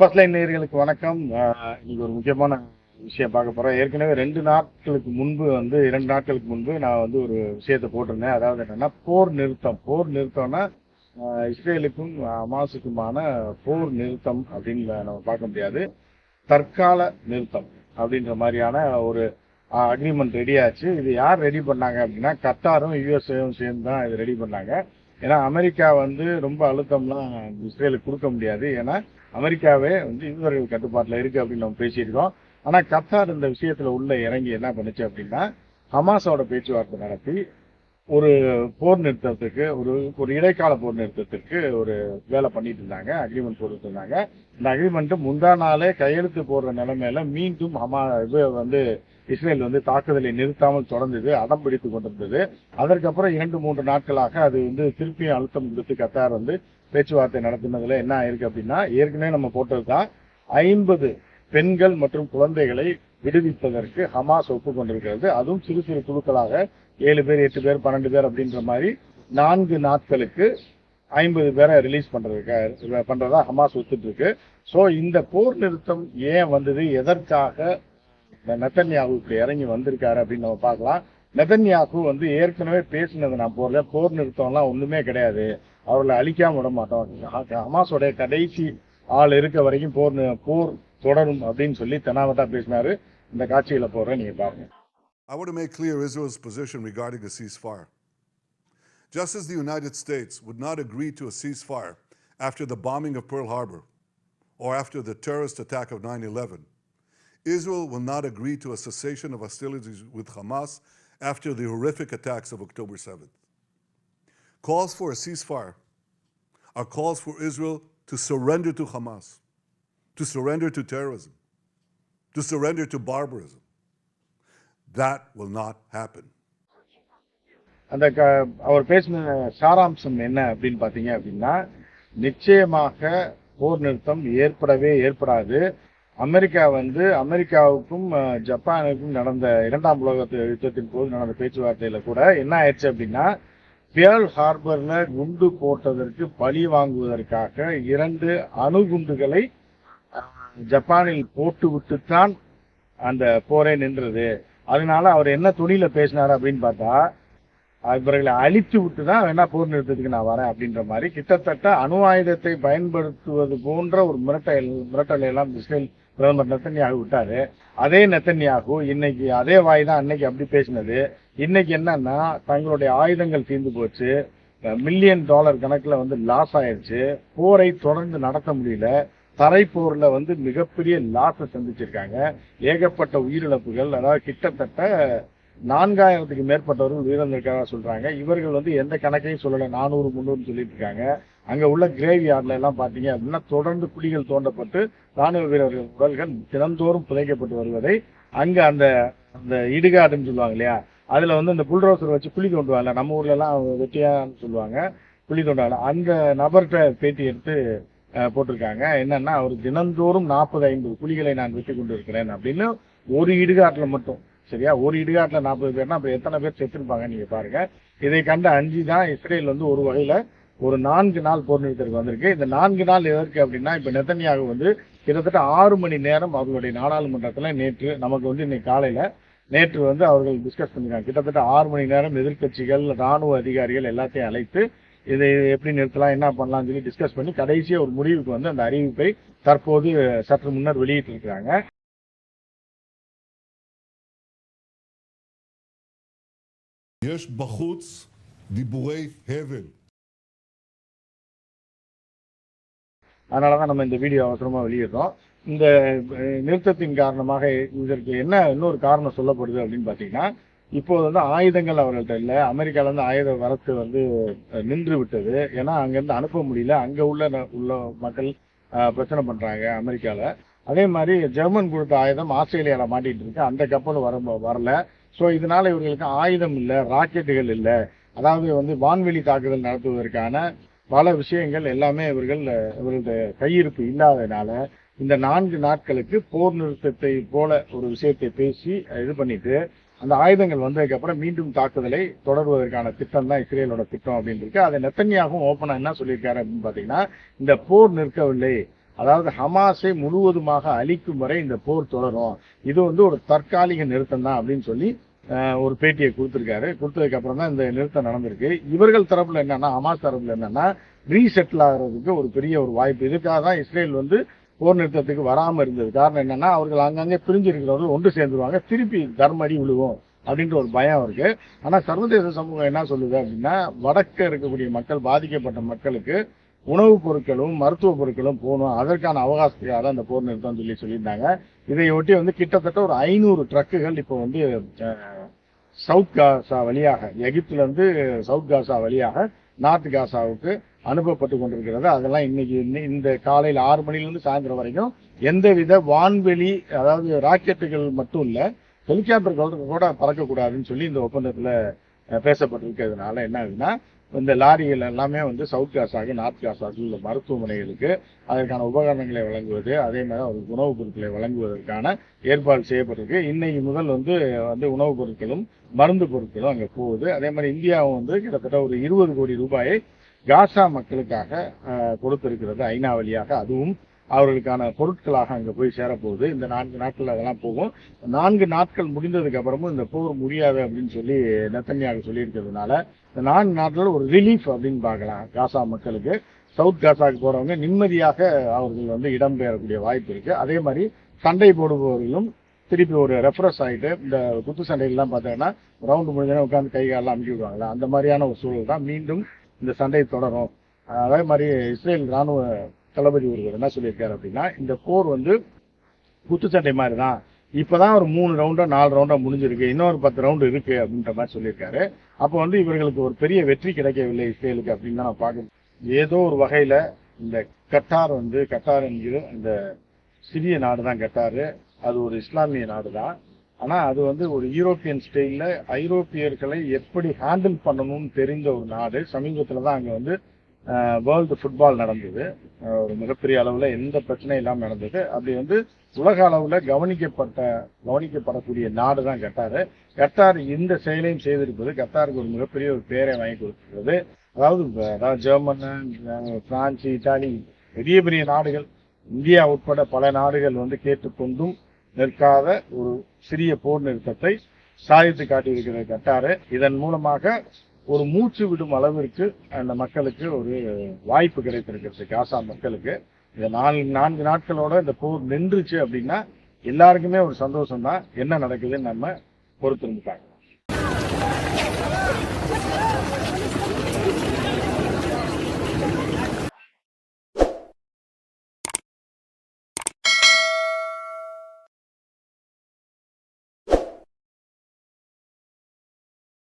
First line நேர்களுக்கு வணக்கம். இன்னைக்கு ஒரு முக்கியமான விஷயம் பார்க்க போறோம். ஏற்கனவே ரெண்டு நாட்களுக்கு முன்பு வந்து இரண்டு நாட்களுக்கு முன்பு நான் வந்து ஒரு விஷயத்தை போட்டிருந்தேன். அதாவது என்னன்னா போர் நிறுத்தம். போர் நிறுத்தம்னா இஸ்ரேலுக்கும் அமாசுக்குமான போர் நிறுத்தம் அப்படின்னு நம்ம பார்க்க முடியாது. தற்கால நிறுத்தம் அப்படின்ற மாதிரியான ஒரு அக்ரிமெண்ட் ரெடி ஆச்சு. இது யார் ரெடி பண்ணாங்க அப்படின்னா கத்தாரும் யூஎஸ்ஏவும் சேர்ந்து தான் இது ரெடி பண்ணாங்க. ஏன்னா அமெரிக்கா வந்து ரொம்ப அழுத்தம்லாம் இஸ்ரேலுக்கு கொடுக்க முடியாது. ஏன்னா அமெரிக்காவே வந்து யூதர்கள் கட்டுப்பாட்டில் இருக்கு அப்படின்னு நம்ம பேசியிருக்கோம். ஆனால் கத்தார் இந்த விஷயத்துல உள்ள இறங்கி என்ன பண்ணுச்சு அப்படின்னா ஹமாஸோட பேச்சுவார்த்தை நடத்தி ஒரு போர் நிறுத்தத்துக்கு ஒரு ஒரு இடைக்கால போர் நிறுத்தத்திற்கு ஒரு வேலை பண்ணிட்டு இருந்தாங்க அக்ரிமெண்ட் போட்டுட்டு இருந்தாங்க. இந்த அக்ரிமெண்ட் முந்தா நாளே கையெழுத்து போடுற நிலைமையில மீண்டும் ஹமா இது வந்து இஸ்ரேல் வந்து தாக்குதலை நிறுத்தாமல் தொடர்ந்தது அடம் பிடித்து கொண்டிருந்தது. அதற்கப்புறம் இரண்டு மூன்று நாட்களாக அது வந்து திருப்பியும் அழுத்தம் கொடுத்து கத்தார் வந்து பேச்சுவார்த்தை நடத்தினதுல என்ன ஆயிருக்கு அப்படின்னா ஏற்கனவே நம்ம போட்டது தான் ஐம்பது பெண்கள் மற்றும் குழந்தைகளை விடுவிப்பதற்கு ஹமாஸ் ஒப்புக்கொண்டிருக்கிறது. அதுவும் சிறு சிறு குழுக்களாக ஏழு பேர் எட்டு பேர் பன்னெண்டு பேர் அப்படின்ற மாதிரி நான்கு நாட்களுக்கு ஐம்பது பேரை ரிலீஸ் பண்றதுக்கு பண்றதா ஹமாஸ் ஒத்துட்டு இருக்கு ஸோ இந்த போர் நிறுத்தம் ஏன் வந்தது? எதற்காக இந்த நெத்தன்யாகு இறங்கி வந்திருக்காரு அப்படின்னு நம்ம பார்க்கலாம். நெதன்யாகு வந்து ஏற்கனவே பேசினது நான் போறேன் போர் நிறுத்தம்லாம் ஒண்ணுமே கிடையாது அவர்களை அழிக்காம விட மாட்டோம் ஹமாஸோடைய கடைசி ஆள் இருக்க வரைக்கும் போர் நி- போர் தொடரும் அப்படின்னு சொல்லி தெனாவட்டா பேசினாரு இந்த காட்சியில போடுறேன் நீங்க பாருங்க I want to make clear Israel's position regarding a ceasefire. Just as the United States would not agree to a ceasefire after the bombing of Pearl Harbor or after the terrorist attack of 9 11, Israel will not agree to a cessation of hostilities with Hamas after the horrific attacks of October 7th. Calls for a ceasefire are calls for Israel to surrender to Hamas, to surrender to terrorism, to surrender to barbarism. That will not happen. அந்த க- அவர் பேசின சாராம்சம் என்ன அப்படின்னு பாத்தீங்க அப்படின்னா நிச்சயமாக போர் நிறுத்தம் ஏற்படவே ஏற்படாது அமெரிக்கா வந்து அமெரிக்காவுக்கும் ஜப்பானுக்கும் நடந்த இரண்டாம் உலக யுத்தத்தின் போது நடந்த பேச்சுவார்த்தையில கூட என்ன ஆயிடுச்சு அப்படின்னா பியர்ல் ஹார்பர்ல குண்டு போட்டதற்கு பழி வாங்குவதற்காக இரண்டு அணுகுண்டுகளை ஜப்பானில் போட்டு விட்டுத்தான் அந்த போரே நின்றது. அதனால அவர் என்ன துணியில பேசினார் அப்படின்னு பார்த்தா இவர்களை அழித்து விட்டு தான் வேணா போர் நிறுத்தத்துக்கு நான் வரேன் அப்படின்ற மாதிரி கிட்டத்தட்ட அணு ஆயுதத்தை பயன்படுத்துவது போன்ற ஒரு மிரட்டல் மிரட்டலை எல்லாம் இஸ்ரேல் பிரதமர் நெத்தன்யாகு விட்டாரு. அதே நெத்தன்யாகு இன்னைக்கு அதே வாய் தான் அன்னைக்கு அப்படி பேசினது. இன்னைக்கு என்னன்னா தங்களுடைய ஆயுதங்கள் தீர்ந்து போச்சு. மில்லியன் டாலர் கணக்கில் வந்து லாஸ் ஆயிடுச்சு போரை தொடர்ந்து நடத்த முடியல. தரைப்போரில் வந்து மிகப்பெரிய லாஸை சந்திச்சிருக்காங்க. ஏகப்பட்ட உயிரிழப்புகள் அதாவது கிட்டத்தட்ட நான்காயிரத்துக்கு மேற்பட்டவர்கள் உயிரிழந்திருக்காங்க சொல்றாங்க. இவர்கள் வந்து எந்த கணக்கையும் சொல்லல. நானூறு முந்நூறு சொல்லிட்டு இருக்காங்க. அங்க உள்ள கிரேவி யார்ட்ல எல்லாம் பாத்தீங்க அப்படின்னா தொடர்ந்து குழிகள் தோண்டப்பட்டு ராணுவ வீரர்கள் உடல்கள் தினந்தோறும் புதைக்கப்பட்டு வருவதை அங்க அந்த அந்த இடுகாடுன்னு சொல்லுவாங்க இல்லையா? அதுல வந்து இந்த புல்ரோசர் வச்சு குழி தோண்டுவாங்கல்ல. நம்ம ஊர்ல எல்லாம் வெட்டியான்னு சொல்லுவாங்க. குழி தோண்டுவாங்க அந்த நபர்கிட்ட பேட்டி எடுத்து போட்டிருக்காங்க. என்னன்னா அவர் தினந்தோறும் நாற்பது ஐம்பது குழிகளை நான் வெட்டி கொண்டு இருக்கிறேன் அப்படின்னு ஒரு இடுகாட்டுல மட்டும். சரியா? ஒரு இடுகாட்டில் நாற்பது பேர்னா அப்புறம் எத்தனை பேர் செத்துருப்பாங்க நீங்க பாருங்க. இதை கண்டு அஞ்சு தான் இஸ்ரேல் வந்து ஒரு வகையில ஒரு நான்கு நாள் போர் நிறுத்தத்துக்கு வந்திருக்கு. இந்த நான்கு நாள் எதற்கு அப்படின்னா இப்ப நெத்தனியாக வந்து கிட்டத்தட்ட ஆறு மணி நேரம் அவர்களுடைய நாடாளுமன்றத்துல நேற்று நமக்கு வந்து இன்னைக்கு காலையில நேற்று வந்து அவர்கள் டிஸ்கஸ் பண்ணிருக்காங்க. கிட்டத்தட்ட ஆறு மணி நேரம் எதிர்க்கட்சிகள் ராணுவ அதிகாரிகள் எல்லாத்தையும் அழைத்து இதை எப்படி நிறுத்தலாம் என்ன பண்ணலாம்னு சொல்லி டிஸ்கஸ் பண்ணி கடைசியாக ஒரு முடிவுக்கு வந்து அந்த அறிவிப்பை தற்போது சற்று முன்னர் வெளியிட்டிருக்கிறாங்க. יש בחוץ דיבורי הבל. அதனாலதான் நம்ம இந்த வீடியோ அவசரமா வெளியிடுறோம் இந்த அஹ், நிறுத்தத்தின் காரணமாக இதற்கு என்ன இன்னொரு காரணம் சொல்லப்படுது அப்படின்னு பாத்தீங்கன்னா இப்போது வந்து ஆயுதங்கள் அவர்கள்ட்ட இல்ல அமெரிக்கால இருந்து ஆயுத வரத்து வந்து அஹ், நின்று விட்டது ஏன்னா அங்க இருந்து அனுப்ப முடியல அங்க உள்ள ந- உள்ள மக்கள் அஹ், பிரச்சனை பண்றாங்க அமெரிக்கால அதே மாதிரி ஜெர்மன் கொடுத்த ஆயுதம் ஆஸ்திரேலியால மாட்டிட்டு இருக்கு அந்த கப்பல் வர வரல ஸோ இதனால் இவர்களுக்கு ஆயுதம் இல்லை ராக்கெட்டுகள் இல்லை. அதாவது வந்து வான்வெளி தாக்குதல் நடத்துவதற்கான பல விஷயங்கள் எல்லாமே இவர்கள் அஹ், இவர்களது கையிருப்பு இல்லாததுனால இந்த நான்கு நாட்களுக்கு போர் நிறுத்தத்தை போல ஒரு விஷயத்தை பேசி இது பண்ணிட்டு அந்த ஆயுதங்கள் வந்ததுக்கப்புறம் மீண்டும் தாக்குதலை தொடர்வதற்கான திட்டம் தான் இஸ்ரேலோட திட்டம் அப்படின்னு இருக்கு. அதை நெத்தன்யாகவும் ஓப்பனாக என்ன சொல்லியிருக்காரு அப்படின்னு பார்த்தீங்கன்னா இந்த போர் நிற்கவில்லை. அதாவது ஹமாஸை முழுவதுமாக அழிக்கும் வரை இந்த போர் தொடரும். இது வந்து ஒரு தற்காலிக நிறுத்தம் தான் அப்படின்னு சொல்லி ஒரு பேட்டியை கொடுத்துருக்காரு. கொடுத்ததுக்கு அப்புறம் தான் இந்த நிறுத்தம் நடந்திருக்கு. இவர்கள் தரப்புல என்னன்னா ஹமாஸ் தரப்புல என்னன்னா ரீசெட்டில் ஆகிறதுக்கு ஒரு பெரிய ஒரு வாய்ப்பு. இதுக்காக தான் இஸ்ரேல் வந்து போர் நிறுத்தத்துக்கு வராம இருந்தது. காரணம் என்னன்னா அவர்கள் அங்கங்கே பிரிஞ்சிருக்கிறவர்கள் ஒன்று சேர்ந்துருவாங்க. திருப்பி தர்மடி விழுவும் அப்படின்ற ஒரு பயம் இருக்கு ஆனா சர்வதேச சமூகம் என்ன சொல்லுது அப்படின்னா வடக்க இருக்கக்கூடிய மக்கள் பாதிக்கப்பட்ட மக்களுக்கு உணவுப் பொருட்களும் மருத்துவ பொருட்களும் போகணும். அதற்கான அவகாசத்துக்காக தான் இந்த போர் நிறுத்தம் சொல்லி சொல்லியிருந்தாங்க. இதையொட்டி வந்து கிட்டத்தட்ட ஒரு ஐநூறு ட்ரக்குகள் இப்போ வந்து சவுத் காசா வழியாக எகிப்துல இருந்து சவுத் காசா வழியாக நார்த் காசாவுக்கு அனுப்பப்பட்டு கொண்டிருக்கிறது. அதெல்லாம் இன்னைக்கு இந்த காலையில் ஆறு மணிலிருந்து சாயந்தரம் வரைக்கும் எந்தவித வான்வெளி அதாவது ராக்கெட்டுகள் மட்டும் இல்லை ஹெலிகாப்டர்கள் கூட பறக்கக்கூடாதுன்னு சொல்லி இந்த ஒப்பந்தத்தில் பேசப்பட்டிருக்கிறதுனால என்ன ஆகுதுன்னா இந்த லாரிகள் எல்லாமே வந்து சவுத் காசாக்கு நார்த் காசாக்கு உள்ள மருத்துவமனைகளுக்கு அதற்கான உபகரணங்களை வழங்குவது அதே மாதிரி அவருக்கு உணவுப் பொருட்களை வழங்குவதற்கான ஏற்பாடு செய்யப்பட்டிருக்கு. இன்னைக்கு முதல் வந்து வந்து உணவுப் பொருட்களும் மருந்து பொருட்களும் அங்கே போகுது. அதே மாதிரி இந்தியாவும் வந்து கிட்டத்தட்ட ஒரு இருபது கோடி ரூபாயை காசா மக்களுக்காக கொடுத்திருக்கிறது ஐநா வழியாக. அதுவும் அவர்களுக்கான பொருட்களாக அங்கே போய் சேரப்போகுது. இந்த நான்கு நாட்கள் அதெல்லாம் போகும். நான்கு நாட்கள் முடிந்ததுக்கு அப்புறமும் இந்த போர் முடியாது அப்படின்னு சொல்லி நெத்தன்யாக சொல்லியிருக்கிறதுனால இந்த நான்கு நாட்கள் ஒரு ரிலீஃப் அப்படின்னு பார்க்கலாம். காசா மக்களுக்கு. சவுத் காசாவுக்கு போறவங்க நிம்மதியாக அவர்கள் வந்து இடம்பெயரக்கூடிய வாய்ப்பு இருக்கு. அதே மாதிரி சண்டை போடுபவர்களும் திருப்பி ஒரு ரெஃப்ரெஷ் ஆகிட்டு இந்த குத்து சண்டைகள்லாம் பார்த்தீங்கன்னா ரவுண்டு முடிஞ்சோடனே உட்காந்து கை காலெல்லாம் அமுக்கி விடுவாங்களா அந்த மாதிரியான ஒரு சூழல் தான் மீண்டும் இந்த சண்டை தொடரும். அதே மாதிரி இஸ்ரேல் ராணுவ தளபதி ஒருவர் என்ன சொல்லியிருக்காரு அப்படின்னா இந்த போர் வந்து குத்துச்சண்டை மாதிரி தான் இப்போதான் ஒரு மூணு ரவுண்டா நாலு ரவுண்டா முடிஞ்சிருக்கு. இன்னொரு பத்து ரவுண்டு இருக்கு அப்படின்ற மாதிரி சொல்லியிருக்காரு. அப்போ வந்து இவர்களுக்கு ஒரு பெரிய வெற்றி கிடைக்கவில்லை இஸ்ரேலுக்கு அப்படின்னு தான் நான் பார்க்கணும். ஏதோ ஒரு வகையில இந்த கட்டார் வந்து கட்டார் என்கிற இந்த சிறிய நாடு தான் கட்டாரு. அது ஒரு இஸ்லாமிய நாடு தான் ஆனால் அது வந்து ஒரு யூரோப்பியன் ஸ்டைலில் ஐரோப்பியர்களை எப்படி ஹேண்டில் பண்ணணும்னு தெரிந்த ஒரு நாடு. சமீபத்தில் தான் அங்கே வந்து வேர்ல்டு ஃபுட்பால் நடந்தது. ஒரு மிகப்பெரிய அளவில் எந்த பிரச்சனையும் இல்லாமல் நடந்தது. அப்படி வந்து உலக அளவில் கவனிக்கப்பட்ட கவனிக்கப்படக்கூடிய நாடு தான் கட்டார் கட்டார் இந்த செயலையும் செய்திருப்பது கத்தாருக்கு ஒரு மிகப்பெரிய ஒரு பேரை வாங்கி கொடுத்துருக்கிறது. அதாவது அதாவது ஜெர்மன் பிரான்ஸ் இத்தாலி பெரிய பெரிய நாடுகள் இந்தியா உட்பட பல நாடுகள் வந்து கேட்டுக்கொண்டும் நிற்காத ஒரு சிறிய போர் நிறுத்தத்தை சாதித்து காட்டியிருக்கிறது கட்டாரு இதன் மூலமாக ஒரு மூச்சு விடும் அளவிற்கு அந்த மக்களுக்கு ஒரு வாய்ப்பு கிடைத்திருக்கிறது காசா மக்களுக்கு. இந்த நாலு நான்கு நாட்களோட இந்த போர் நின்றுச்சு அப்படின்னா எல்லாருக்குமே ஒரு சந்தோஷம் தான் என்ன நடக்குதுன்னு நம்ம பொறுத்திருந்துட்டாங்க